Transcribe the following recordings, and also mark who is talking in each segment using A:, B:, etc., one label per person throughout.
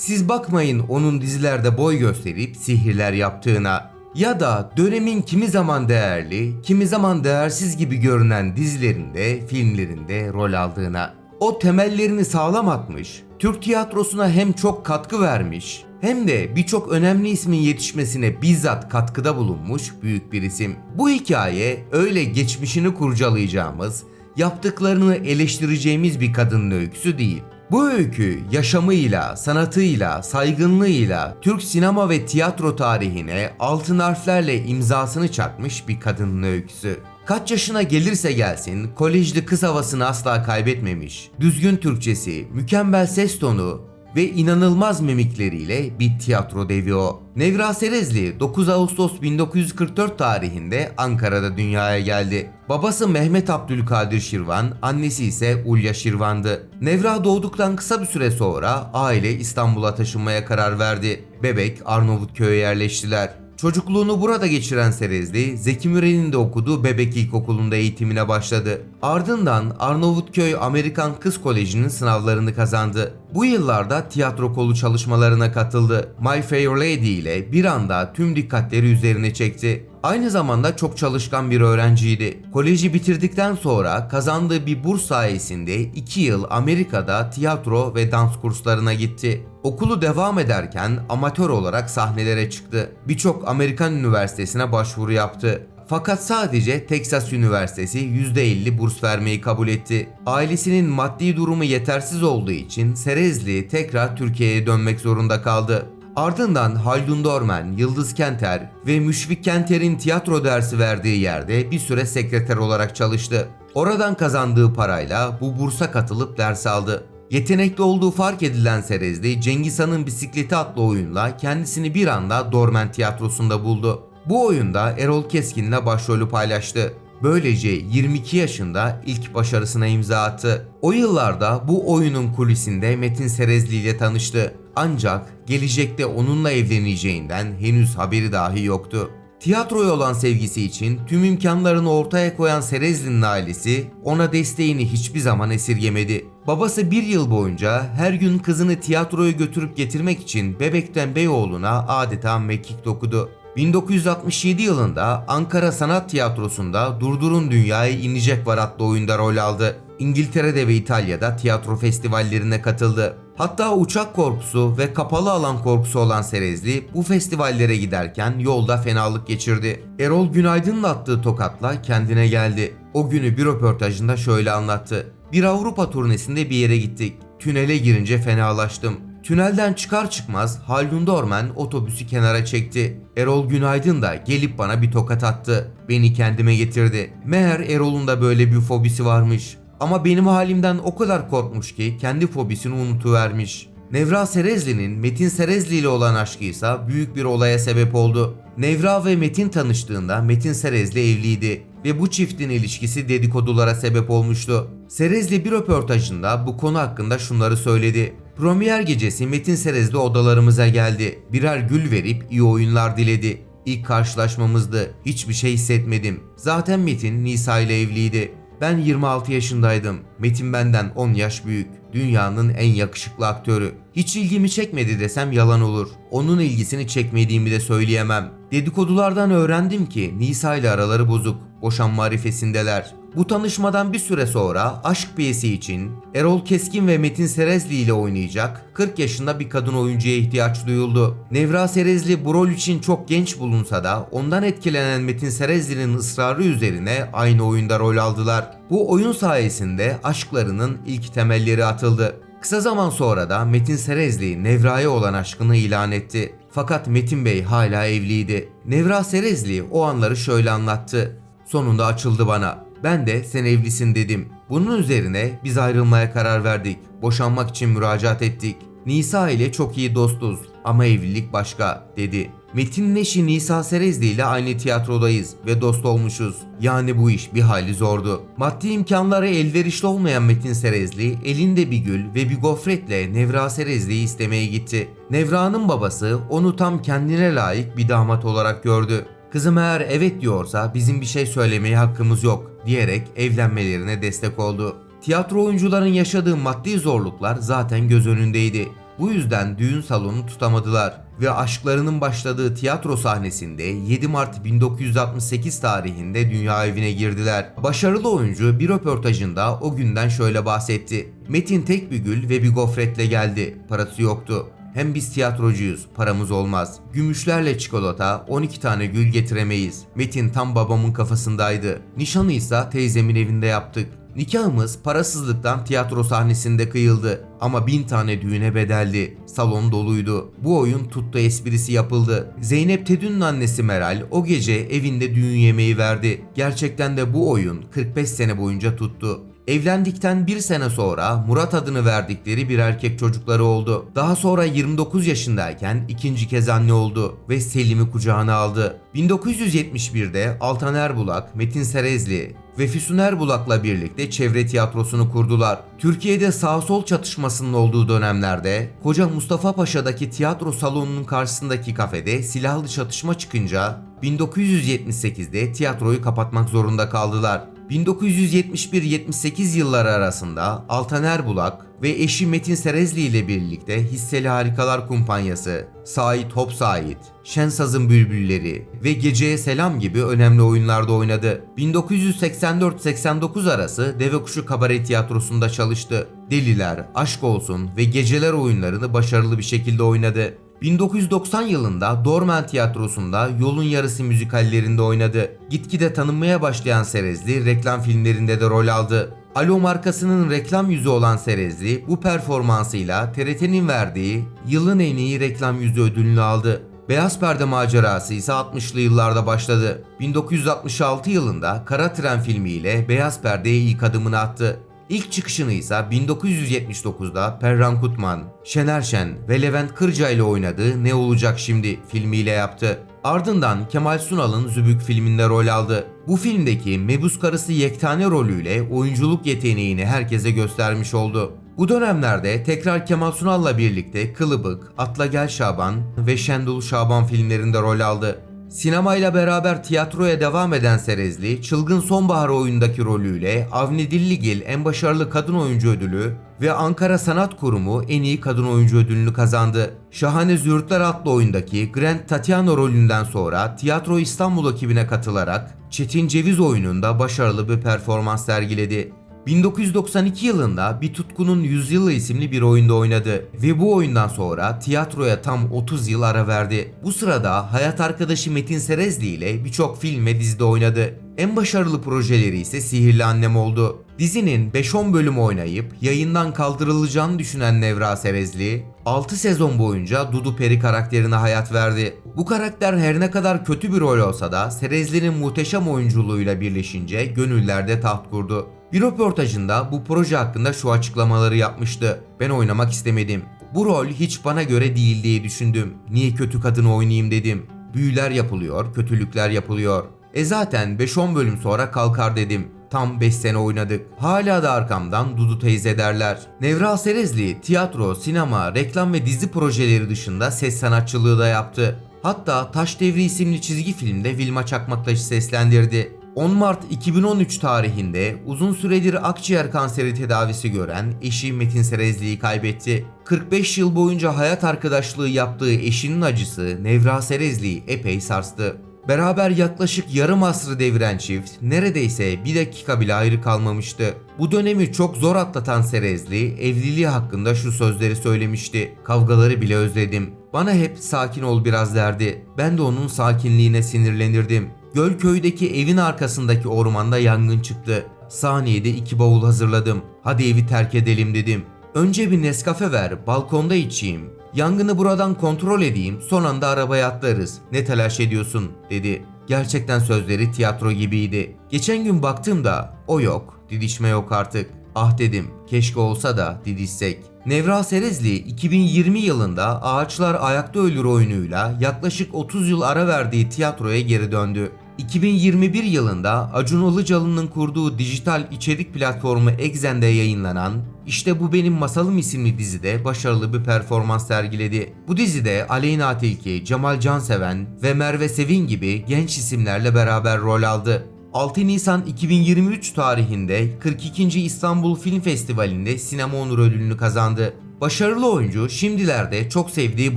A: Siz bakmayın onun dizilerde boy gösterip sihirler yaptığına. Ya da dönemin kimi zaman değerli, kimi zaman değersiz gibi görünen dizilerinde, filmlerinde rol aldığına. O temellerini sağlam atmış, Türk tiyatrosuna hem çok katkı vermiş, hem de birçok önemli ismin yetişmesine bizzat katkıda bulunmuş büyük bir isim. Bu hikaye öyle geçmişini kurcalayacağımız, yaptıklarını eleştireceğimiz bir kadının öyküsü değil. Bu öykü yaşamıyla, sanatıyla, saygınlığıyla Türk sinema ve tiyatro tarihine altın harflerle imzasını çakmış bir kadının öyküsü. Kaç yaşına gelirse gelsin kolejli kız havasını asla kaybetmemiş. Düzgün Türkçesi, mükemmel ses tonu, ve inanılmaz mimikleriyle bir tiyatro devi o. Nevra Serezli 9 Ağustos 1944 tarihinde Ankara'da dünyaya geldi. Babası Mehmet Abdülkadir Şirvan, annesi ise Ulya Şirvan'dı. Nevra doğduktan kısa bir süre sonra aile İstanbul'a taşınmaya karar verdi. Bebek Arnavutköy'e yerleştiler. Çocukluğunu burada geçiren Serezli, Zeki Müren'in de okuduğu Bebek İlkokulu'nda eğitimine başladı. Ardından Arnavutköy Amerikan Kız Koleji'nin sınavlarını kazandı. Bu yıllarda tiyatro kolu çalışmalarına katıldı. My Fair Lady ile bir anda tüm dikkatleri üzerine çekti. Aynı zamanda çok çalışkan bir öğrenciydi. Koleji bitirdikten sonra kazandığı bir burs sayesinde 2 yıl Amerika'da tiyatro ve dans kurslarına gitti. Okulu devam ederken amatör olarak sahnelere çıktı. Birçok Amerikan üniversitesine başvuru yaptı. Fakat sadece Texas Üniversitesi %50 burs vermeyi kabul etti. Ailesinin maddi durumu yetersiz olduğu için Serezli tekrar Türkiye'ye dönmek zorunda kaldı. Ardından Haldun Dorman, Yıldız Kenter ve Müşfik Kenter'in tiyatro dersi verdiği yerde bir süre sekreter olarak çalıştı. Oradan kazandığı parayla bu bursa katılıp ders aldı. Yetenekli olduğu fark edilen Serezli, Cengiz Han'ın Bisikleti adlı oyunla kendisini bir anda Dorman Tiyatrosu'nda buldu. Bu oyunda Erol Keskin'le başrolü paylaştı. Böylece 22 yaşında ilk başarısına imza attı. O yıllarda bu oyunun kulisinde Metin Serezli ile tanıştı. Ancak gelecekte onunla evleneceğinden henüz haberi dahi yoktu. Tiyatroya olan sevgisi için tüm imkanlarını ortaya koyan Serezli'nin ailesi ona desteğini hiçbir zaman esirgemedi. Babası bir yıl boyunca her gün kızını tiyatroya götürüp getirmek için Bebek'ten Beyoğlu'na adeta mekik dokudu. 1967 yılında Ankara Sanat Tiyatrosu'nda Durdurun Dünya'ya inecek var adlı oyunda rol aldı. İngiltere'de ve İtalya'da tiyatro festivallerine katıldı. Hatta uçak korkusu ve kapalı alan korkusu olan Serezli bu festivallere giderken yolda fenalık geçirdi. Erol Günaydın'ın attığı tokatla kendine geldi. O günü bir röportajında şöyle anlattı. Bir Avrupa turnesinde bir yere gittik. Tünele girince fenalaştım. Tünelden çıkar çıkmaz Haldun Dorman otobüsü kenara çekti. Erol Günaydın da gelip bana bir tokat attı. Beni kendime getirdi. Meğer Erol'un da böyle bir fobisi varmış. Ama benim halimden o kadar korkmuş ki kendi fobisini unutuvermiş. Nevra Serezli'nin Metin Serezli ile olan aşkı ise büyük bir olaya sebep oldu. Nevra ve Metin tanıştığında Metin Serezli evliydi ve bu çiftin ilişkisi dedikodulara sebep olmuştu. Serezli bir röportajında bu konu hakkında şunları söyledi. Premier gecesi Metin Serezli odalarımıza geldi. Birer gül verip iyi oyunlar diledi. İlk karşılaşmamızdı. Hiçbir şey hissetmedim. Zaten Metin Nisa ile evliydi. Ben 26 yaşındaydım. Metin benden 10 yaş büyük. Dünyanın en yakışıklı aktörü. Hiç ilgimi çekmedi desem yalan olur. Onun ilgisini çekmediğimi de söyleyemem. Dedikodulardan öğrendim ki Nisa ile araları bozuk. Boşanma arifesindeler. Bu tanışmadan bir süre sonra aşk piyesi için Erol Keskin ve Metin Serezli ile oynayacak 40 yaşında bir kadın oyuncuya ihtiyaç duyuldu. Nevra Serezli bu rol için çok genç bulunsa da ondan etkilenen Metin Serezli'nin ısrarı üzerine aynı oyunda rol aldılar. Bu oyun sayesinde aşklarının ilk temelleri atıldı. Kısa zaman sonra da Metin Serezli Nevra'ya olan aşkını ilan etti. Fakat Metin Bey hala evliydi. Nevra Serezli o anları şöyle anlattı. Sonunda açıldı bana. Ben de sen evlisin dedim. Bunun üzerine biz ayrılmaya karar verdik. Boşanmak için müracaat ettik. Nisa ile çok iyi dostuz ama evlilik başka dedi. Metin'in eşi Nisa Serezli ile aynı tiyatrodayız ve dost olmuşuz. Yani bu iş bir hayli zordu. Maddi imkanları elverişli olmayan Metin Serezli elinde bir gül ve bir gofretle Nevra Serezli'yi istemeye gitti. Nevra'nın babası onu tam kendine layık bir damat olarak gördü. Kızım eğer evet diyorsa bizim bir şey söylemeye hakkımız yok diyerek evlenmelerine destek oldu. Tiyatro oyuncuların yaşadığı maddi zorluklar zaten göz önündeydi. Bu yüzden düğün salonu tutamadılar ve aşklarının başladığı tiyatro sahnesinde 7 Mart 1968 tarihinde dünya evine girdiler. Başarılı oyuncu bir röportajında o günden şöyle bahsetti. Metin tek bir gül ve bir gofretle geldi. Parası yoktu. Hem biz tiyatrocuyuz, paramız olmaz. Gümüşlerle çikolata, 12 tane gül getiremeyiz. Metin tam babamın kafasındaydı. Nişanı ise teyzemin evinde yaptık. Nikahımız parasızlıktan tiyatro sahnesinde kıyıldı ama bin tane düğüne bedeldi. Salon doluydu. Bu oyun tuttu esprisi yapıldı. Zeynep Tedün'ün annesi Meral o gece evinde düğün yemeği verdi. Gerçekten de bu oyun 45 sene boyunca tuttu. Evlendikten bir sene sonra Murat adını verdikleri bir erkek çocukları oldu. Daha sonra 29 yaşındayken ikinci kez anne oldu ve Selim'i kucağına aldı. 1971'de Altan Erbulak, Metin Serezli ve Füsun Erbulak'la birlikte çevre tiyatrosunu kurdular. Türkiye'de sağ sol çatışmasının olduğu dönemlerde Koca Mustafa Paşa'daki tiyatro salonunun karşısındaki kafede silahlı çatışma çıkınca 1978'de tiyatroyu kapatmak zorunda kaldılar. 1971-78 yılları arasında Altan Erbulak ve eşi Metin Serezli ile birlikte Hisseli Harikalar Kumpanyası, Sait Hop Sait, Şensaz'ın Bülbülleri ve Geceye Selam gibi önemli oyunlarda oynadı. 1984-89 arası Devekuşu Kabare Tiyatrosu'nda çalıştı. Deliler, Aşk Olsun ve Geceler oyunlarını başarılı bir şekilde oynadı. 1990 yılında Dormen Tiyatrosu'nda Yolun Yarısı müzikallerinde oynadı. Gitgide tanınmaya başlayan Serezli reklam filmlerinde de rol aldı. Alo markasının reklam yüzü olan Serezli bu performansıyla TRT'nin verdiği yılın en iyi reklam yüzü ödülünü aldı. Beyaz Perde macerası ise 60'lı yıllarda başladı. 1966 yılında Kara Tren filmiyle Beyaz Perde'ye ilk adımını attı. İlk çıkışını ise 1979'da Perran Kutman, Şener Şen ve Levent Kırca ile oynadığı Ne Olacak Şimdi filmiyle yaptı. Ardından Kemal Sunal'ın Zübük filminde rol aldı. Bu filmdeki mebus karısı Yektane rolüyle oyunculuk yeteneğini herkese göstermiş oldu. Bu dönemlerde tekrar Kemal Sunal'la birlikte Kılıbık, Atla Gel Şaban ve Şendul Şaban filmlerinde rol aldı. Sinemayla beraber tiyatroya devam eden Serezli, Çılgın Sonbahar oyundaki rolüyle Avni Dilligil en başarılı kadın oyuncu ödülü ve Ankara Sanat Kurumu en iyi kadın oyuncu ödülünü kazandı. Şahane Züğürtler adlı oyundaki Grand Tatiana rolünden sonra Tiyatro İstanbul ekibine katılarak Çetin Ceviz oyununda başarılı bir performans sergiledi. 1992 yılında Bir Tutkunun Yüzyılı isimli bir oyunda oynadı ve bu oyundan sonra tiyatroya tam 30 yıl ara verdi. Bu sırada hayat arkadaşı Metin Serezli ile birçok film ve dizide oynadı. En başarılı projeleri ise Sihirli Annem oldu. Dizinin 5-10 bölüm oynayıp yayından kaldırılacağını düşünen Nevra Serezli, 6 sezon boyunca Dudu Peri karakterine hayat verdi. Bu karakter her ne kadar kötü bir rol olsa da Serezli'nin muhteşem oyunculuğuyla birleşince gönüllerde taht kurdu. Bir röportajında bu proje hakkında şu açıklamaları yapmıştı. Ben oynamak istemedim. Bu rol hiç bana göre değil diye düşündüm. Niye kötü kadını oynayayım dedim. Büyüler yapılıyor, kötülükler yapılıyor. E zaten 5-10 bölüm sonra kalkar dedim. Tam 5 sene oynadık. Hala da arkamdan Dudu teyze derler. Nevra Serezli tiyatro, sinema, reklam ve dizi projeleri dışında ses sanatçılığı da yaptı. Hatta Taş Devri isimli çizgi filmde Vilma Çakmaktaş'ı seslendirdi. 10 Mart 2013 tarihinde uzun süredir akciğer kanseri tedavisi gören eşi Metin Serezli'yi kaybetti. 45 yıl boyunca hayat arkadaşlığı yaptığı eşinin acısı Nevra Serezli'yi epey sarstı. Beraber yaklaşık yarım asrı deviren çift neredeyse bir dakika bile ayrı kalmamıştı. Bu dönemi çok zor atlatan Serezli evliliği hakkında şu sözleri söylemişti. Kavgaları bile özledim. Bana hep sakin ol biraz derdi. Ben de onun sakinliğine sinirlenirdim. Gölköy'deki evin arkasındaki ormanda yangın çıktı. Saniyede iki bavul hazırladım. Hadi evi terk edelim dedim. Önce bir Nescafe ver, balkonda içeyim. Yangını buradan kontrol edeyim, son anda arabaya atlarız. Ne telaş ediyorsun, dedi. Gerçekten sözleri tiyatro gibiydi. Geçen gün baktığımda o yok, didişme yok artık. Ah dedim, keşke olsa da didişsek. Nevra Serezli 2020 yılında Ağaçlar Ayakta Ölür oyunuyla yaklaşık 30 yıl ara verdiği tiyatroya geri döndü. 2021 yılında Acun Ilıcalı'nın kurduğu dijital içerik platformu Exen'de yayınlanan İşte Bu Benim Masalım isimli dizide başarılı bir performans sergiledi. Bu dizide Aleyna Tilki, Cemal Canseven ve Merve Sevin gibi genç isimlerle beraber rol aldı. 6 Nisan 2023 tarihinde 42. İstanbul Film Festivali'nde sinema onur ödülünü kazandı. Başarılı oyuncu şimdilerde çok sevdiği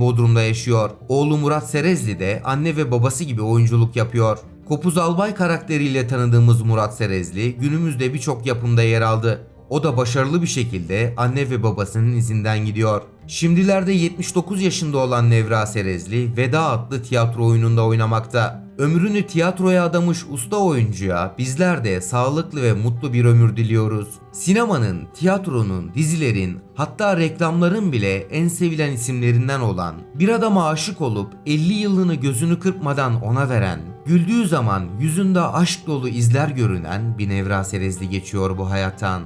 A: Bodrum'da yaşıyor. Oğlu Murat Serezli de anne ve babası gibi oyunculuk yapıyor. Kopuz Albay karakteriyle tanıdığımız Murat Serezli günümüzde birçok yapımda yer aldı. O da başarılı bir şekilde anne ve babasının izinden gidiyor. Şimdilerde 79 yaşında olan Nevra Serezli Veda adlı tiyatro oyununda oynamakta. Ömrünü tiyatroya adamış usta oyuncuya bizler de sağlıklı ve mutlu bir ömür diliyoruz. Sinemanın, tiyatronun, dizilerin hatta reklamların bile en sevilen isimlerinden olan, bir adama aşık olup 50 yılını gözünü kırpmadan ona veren, güldüğü zaman yüzünde aşk dolu izler görünen bir Nevra Serezli geçiyor bu hayattan.